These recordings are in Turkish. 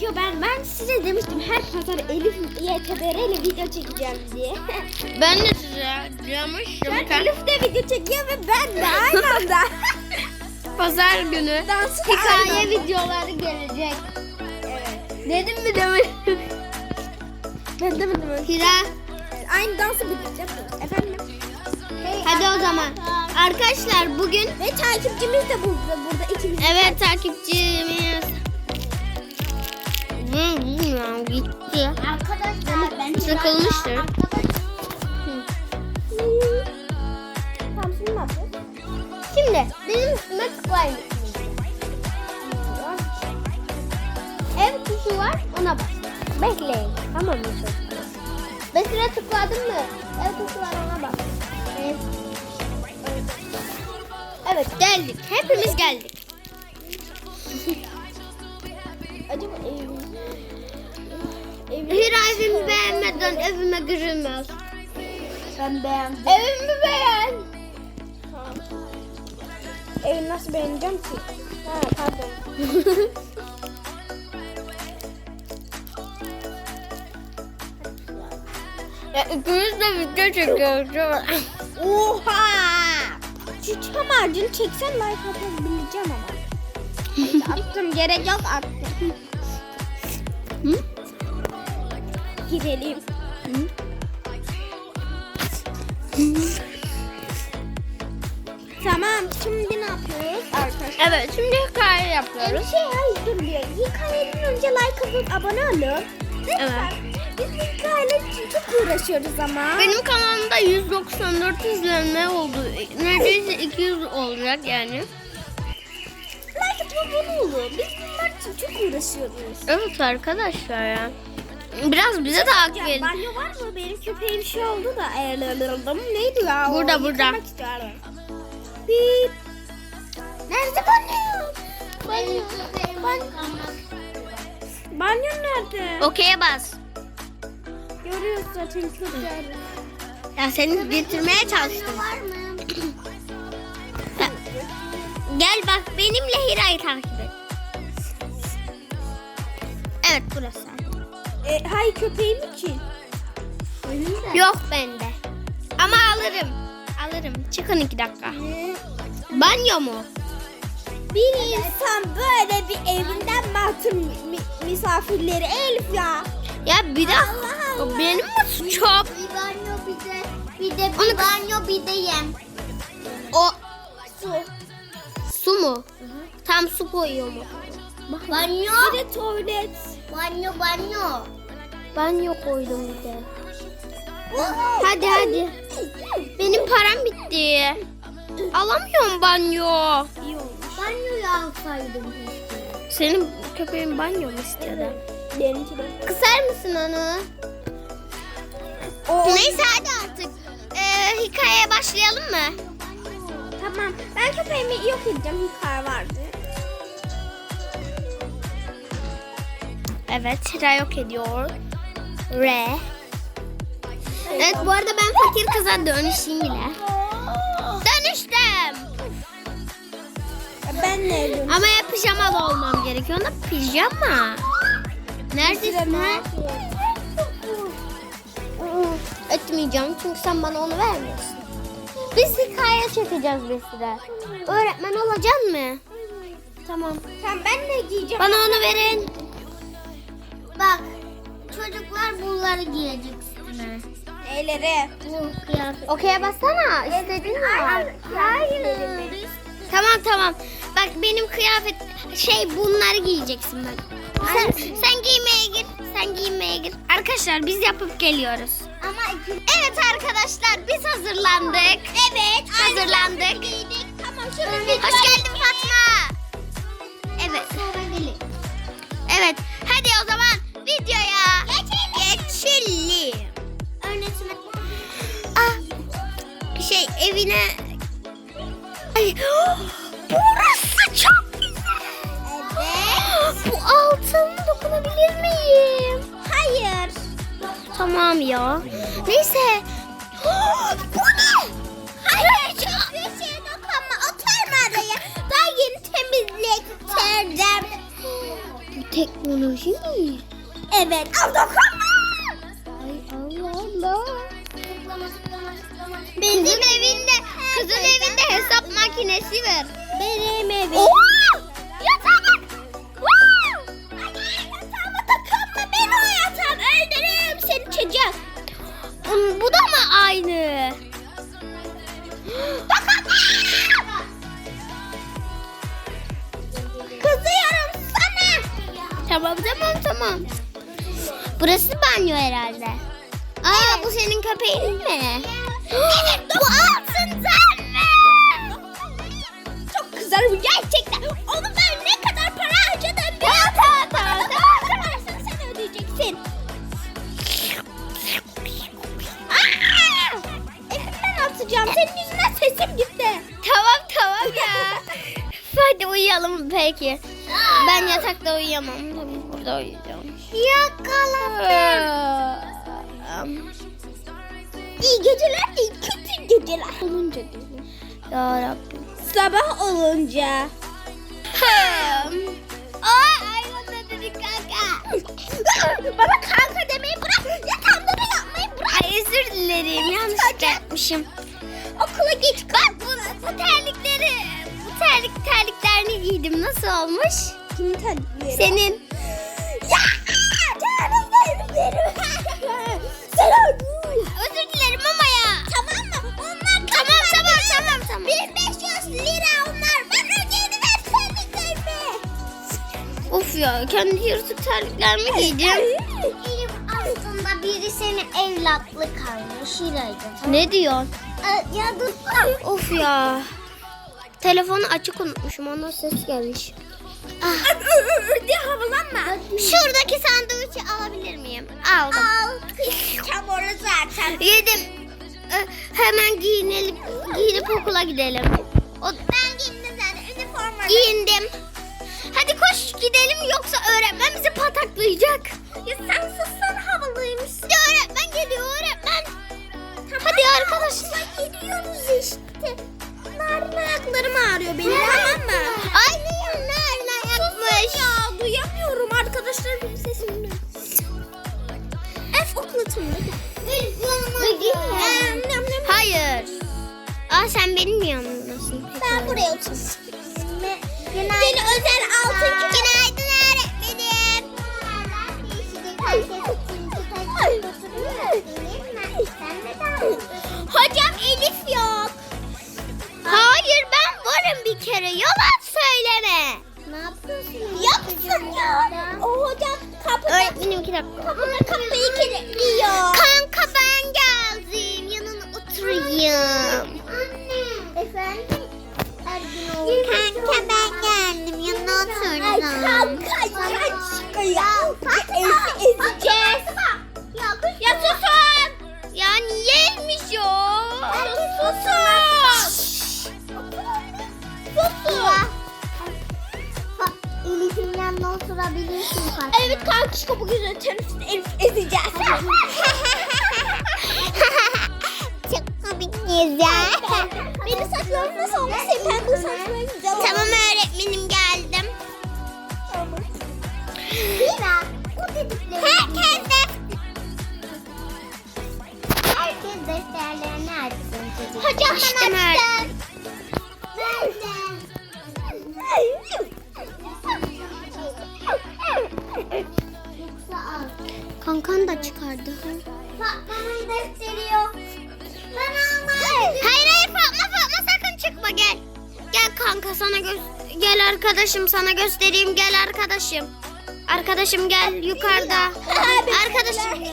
çekiyor. Ben ben size demiştim her pazar Elif YTBR ile video çekeceğim diye. Ben de size diyormuşum. Ben Elif de video çekiyor ve ben de aynı anda. Pazar günü Dansı da hikaye anda. videoları gelecek. Evet. Dedim mi demedim. Ben demedim. Hira Aynı dansı bitireceğim. Efendim? hadi o zaman. Arkadaşlar bugün Ve takipçimiz de burada. Burada ikimiz. evet takipçimiz. Hı, bilmiyorum, gitti. Arkadaşlar ben. Tamam şimdi ne yapıyoruz? Şimdi benim üstüme tıklayın. Ev tuşu var ona bas. Bekleyin. Tamam mı? Mesela tıkladın mı? Ev tuşu var ona bas. Evet. Evet geldik. Hepimiz geldik. Evimi beğenmeden evime girilmez. Ben beğendim. Evimi beğen. Tamam. Evi nasıl beğeneceğim ki? Ha pardon. Ya ikimiz de video çekiyoruz. Oha! Şu çam ağacını çeksen like atabileceğim ama. Attım gerek yok attım. Gidelim. Tamam şimdi ne yapıyoruz arkadaşlar? Evet şimdi hikaye Ee, yapıyoruz. şey hayır dur bir. Hikayeden önce like atıp abone olun. Lütfen. Evet. Biz hikayeler için çok uğraşıyoruz ama. Benim kanalımda 194 izlenme oldu. Neredeyse 200 olacak yani. Like abone olun. Biz bunlar için çok uğraşıyoruz. Evet arkadaşlar ya. Biraz bize takip Ya edin. banyo var mı? Benim köpeğim şey oldu da. Neydi ya? o? Burada, burada. Yıkamak istiyorum. Bip. Nerede banyo? Banyo. Banyo. Banyo nerede? Okey'e bas. Görüyoruz zaten köpeği. Ya seni getirmeye çalıştım. var mı? Gel bak benimle Hira'yı takip et. Evet burası. E, hayır köpeğim için. Yok bende. Ama alırım. Alırım. Çıkın iki dakika. Banyo mu? Bir insan böyle bir evinden mahrum mi- misafirleri Elif ya. Ya bir dakika. Allah Allah. benim mi suçum? Bir banyo bir de bir de bir Onu- banyo bir de yem. O Su. su mu? Tam su koyuyor mu? Banyo. Bir de tuvalet. Banyo banyo. Banyo koydum bir de. Hadi hadi. Benim param bitti. Alamıyorum banyo. Banyoyu alsaydım. Senin köpeğin banyo mu istiyordu? Benimki de. Kısar mısın onu? Neyse hadi artık. Ee, hikayeye başlayalım mı? Tamam. Ben köpeğimi yok edeceğim. Hikaye vardı. Evet, Hira yok ediyor. Re. Evet, bu arada ben fakir kıza dönüşeyim bile. Dönüştüm. Ben ne? Ama ya pijamalı olmam gerekiyor. Ona pijama. Neredesin ha? Etmeyeceğim çünkü sen bana onu vermiyorsun. Biz hikaye çekeceğiz bir süre. Öğretmen olacaksın mı? Tamam. Tamam ben ne giyeceğim? Bana onu verin. Bak çocuklar bunları giyecek üstüne. Neyleri? Bu kıyafet. Okey'e bassana. İstedin mi? Hayır. Tamam tamam. Bak benim kıyafet şey bunları giyeceksin bak. Sen, sen giymeye gir. Sen giymeye gir. Arkadaşlar biz yapıp geliyoruz. Ama Evet arkadaşlar biz hazırlandık. Evet hazırlandık. giydik. Tamam Hoş geldin şey evine... Ay, burası çok güzel. Evet. Bu altın dokunabilir miyim? Hayır. Tamam ya. Neyse. Bu ne? Hayır. Hiçbir şeye dokunma. Oturma araya. Daha yeni temizlik. Terdim. Teknoloji mi? Evet. Al dokunma. Ay Allah Allah. Zıplama. Kızın evinde, hesap makinesi var. Benim evim. Oo! Yatağa bak. Wow! Yatağıma dokunma. Ben o yatağım. Öldürürüm seni çocuk. Bu da mı aynı? Kızıyorum sana. Tamam tamam tamam. Burası banyo herhalde. Aa bu senin köpeğin mi? Evet, bu altından Bu gerçekten. Onu ben ne kadar para harcadım. Bir tamam, tamam, tamam, Parasını sen ödeyeceksin. Aa! Elimden atacağım. Senin yüzünden sesim gitti. Tamam tamam ya. Hadi uyuyalım peki. Ben yatakta uyuyamam. Tabii burada uyuyacağım. Yakaladım. İyi geceler değil, kötü geceler. Olunca diyorum. Ya Rabbim. Sabah olunca. Aa ayvada dedik kanka. Bana kanka demeyi bırak. Yatağımda da yapmayı bırak. Ay özür dilerim yanlışlıkla yapmışım. Okula geç Bak bu, bu terlikleri, bu terlik terliklerini giydim. Nasıl olmuş? Kimin terlikleri? Senin. Kendi yırtık terliklerimi giydim. Elif aslında biri seni evlatlık almış İlayda. Ne diyorsun? Aa, Ya dur. Of ya. Telefonu açık unutmuşum. Ondan ses gelmiş. diye havalanma. Şuradaki sandviçi alabilir miyim? Aldım. Al. Çamurlu zaten. Yedim. Ee, hemen giyinelim. Giyinip okula gidelim. O, Ben giyindim zaten üniforma. giyindim. Gidelim yoksa öğretmen bizi pataklayacak. Ya sen sussan havalıymış. Hadi öğretmen geliyor öğretmen. Hadi arkadaşlar. Gidiyoruz işte. Narin ayaklarım ağrıyor benim tamam mı? Ay iki dakika. kapıyı kilitliyor. Kanka ben geldim. Yanına oturayım. Oturabilirsin Fatma. Evet kanka güzel teneffüste Elif ezeceğiz. Çok komikniz ya. Benim saçlarım nasıl olmuş? Saçların güzel olmuş. Tamam öğretmenim geldim. Mira, o dedikleri. Herkes de. Herkes defterlerini açsın çocuk. Hocam ben açtım. Arkadaşım sana göstereyim gel arkadaşım. Arkadaşım gel yukarıda. Arkadaşım.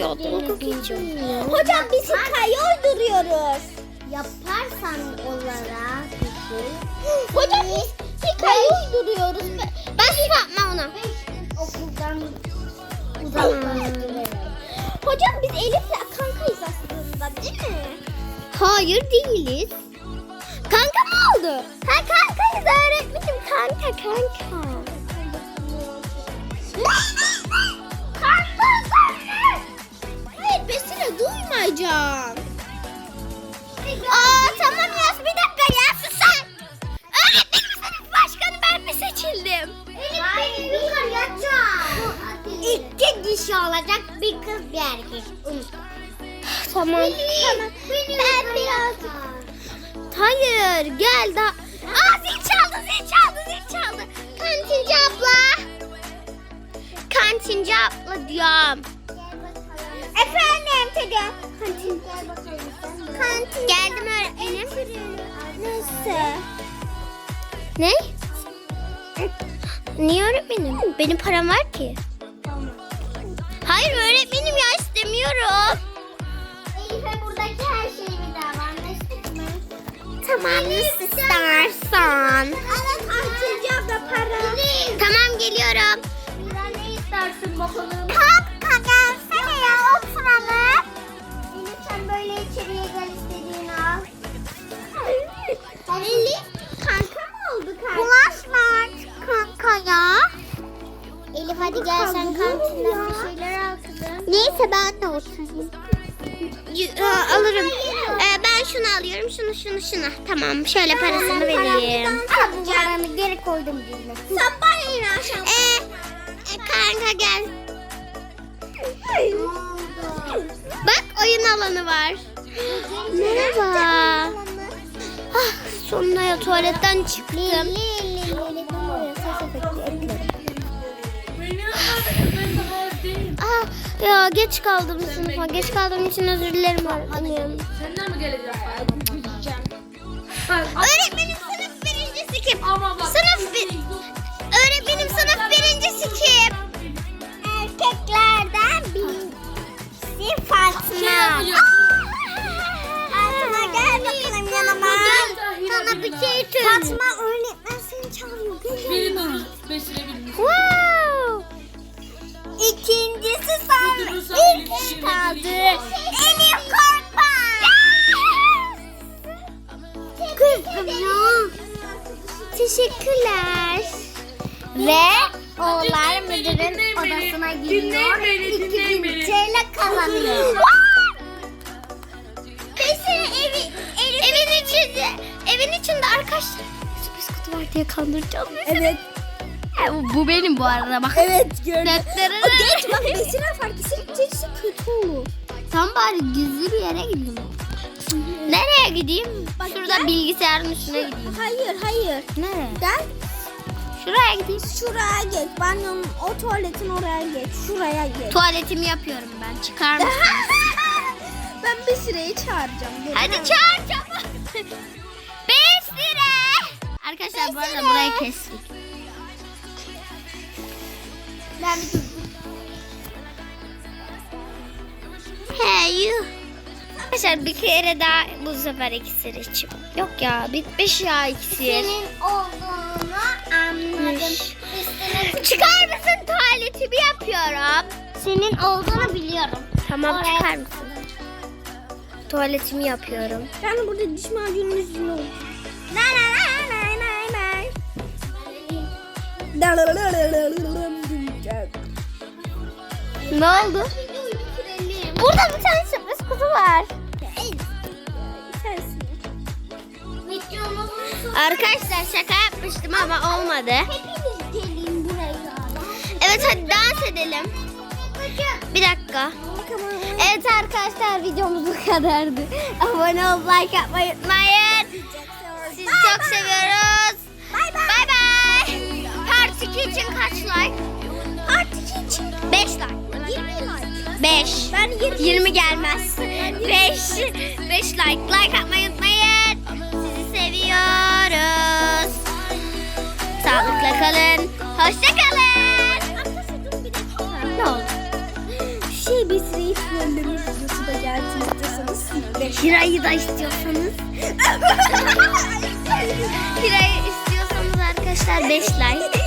Ya geçiyor. Hocam biz hikaye uyduruyoruz. Yaparsan bir şey. Hocam biz hikaye uyduruyoruz. Ben Fatma ona. Okuldan uzaklaştırırım. Hocam biz Elif'le kankayız aslında değil mi? Hayır değiliz. Kanka oldu? Ha kankayız öğretmenim kanka kanka. Kantinci abla diyorum. Efendim çocuğum. Kantin. Kantin. Geldim öğretmenim. Nasıl? Ne? Niye öğretmenim? Benim param var ki. Hayır öğretmenim ya istemiyorum. Elif'e buradaki her şeyi bir daha anlaştık mı? Tamam nasıl istersen. Evet Kantinci abla para. Tamam geliyorum. Neyse ben de oturayım. alırım. Ee, ben şunu alıyorum. Şunu şunu şunu. Tamam şöyle parasını vereyim. Paranı geri koydum cebine. Sen bana yine aşağı. Ee, e, kanka gel. Bak oyun alanı var. Merhaba. Ah, sonunda ya tuvaletten çıktım. Ya geç kaldım sınıfa. Geç kaldığım için özür dilerim öğretmenim. Senden mi geleceğim? Bak, kaldı. Elif korkma. Kızım ya. Teşekkürler. Ve oğullar müdürün odasına beni, İki bin. TL kazanıyor. Neyse evi, evin içinde, evin içinde arkadaşlar sürpriz kutu var diye kandıracağım. Evet. Bu, bu benim bu arada bak. Evet gördüm. O geç bak Besine fark edecekse kötü olur. Tam bari gizli bir yere gideyim. Nereye gideyim? Bak, Şurada gel. bilgisayarın üstüne gideyim. Hayır hayır. Nereye? Gel Şuraya gideyim. şuraya geç. Banyonun o tuvaletin oraya geç. Şuraya geç. Tuvaletimi yapıyorum ben. Çıkar mısın? ben bir süreyi çağıracağım. Gelin. Hadi çağır çabuk. Beş lira. Arkadaşlar bu arada burayı kestik. Ben bir Yuh. Arkadaşlar bir kere daha bu sefer iksir içim. Yok ya bitmiş ya iksir. Senin olduğunu anladım. Üstüne Çıkar mısın tuvaletimi yapıyorum. senin olduğunu biliyorum. Tamam Oraya- çıkar mısın? Tuvaletimi yapıyorum. Yani burada diş macunumuz yok. Na na na na na na. Ne oldu? Burada bir tane sürpriz kutu var. Arkadaşlar şaka yapmıştım ama olmadı. Evet hadi dans edelim. Bir dakika. Evet arkadaşlar videomuz bu kadardı. Abone olup like yapmayı unutmayın. Sizi çok seviyoruz. 5. Ben 20 20 gelmez. 5 5 like. Like atmayı unutmayın. Sizi seviyoruz. Sağlıkla kalın. Hoşça kalın. Ne oldu? Şey süreyi trollememiz videosu da gelsin istiyorsanız. 5 Kirayı da istiyorsanız. Kirayı istiyorsanız arkadaşlar 5 like.